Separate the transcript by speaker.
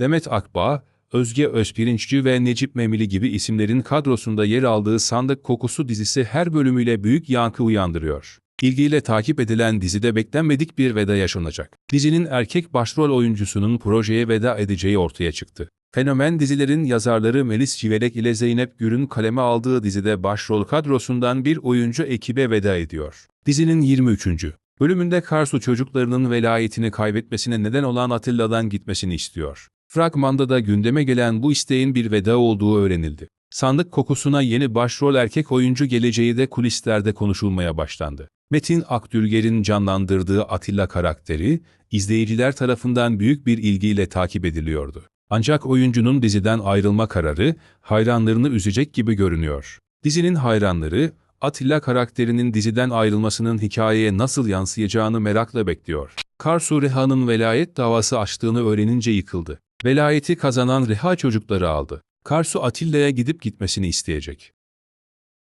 Speaker 1: Demet Akbağ, Özge Özpirinççi ve Necip Memili gibi isimlerin kadrosunda yer aldığı Sandık Kokusu dizisi her bölümüyle büyük yankı uyandırıyor. İlgiyle takip edilen dizide beklenmedik bir veda yaşanacak. Dizinin erkek başrol oyuncusunun projeye veda edeceği ortaya çıktı. Fenomen dizilerin yazarları Melis Civelek ile Zeynep Gür'ün kaleme aldığı dizide başrol kadrosundan bir oyuncu ekibe veda ediyor. Dizinin 23. bölümünde Karsu çocuklarının velayetini kaybetmesine neden olan Atilla'dan gitmesini istiyor. Fragmanda da gündeme gelen bu isteğin bir veda olduğu öğrenildi. Sandık kokusuna yeni başrol erkek oyuncu geleceği de kulislerde konuşulmaya başlandı. Metin Akdülger'in canlandırdığı Atilla karakteri, izleyiciler tarafından büyük bir ilgiyle takip ediliyordu. Ancak oyuncunun diziden ayrılma kararı, hayranlarını üzecek gibi görünüyor. Dizinin hayranları, Atilla karakterinin diziden ayrılmasının hikayeye nasıl yansıyacağını merakla bekliyor. Karsu Reha'nın velayet davası açtığını öğrenince yıkıldı. Velayeti kazanan Reha çocukları aldı. Karsu Atilla'ya gidip gitmesini isteyecek.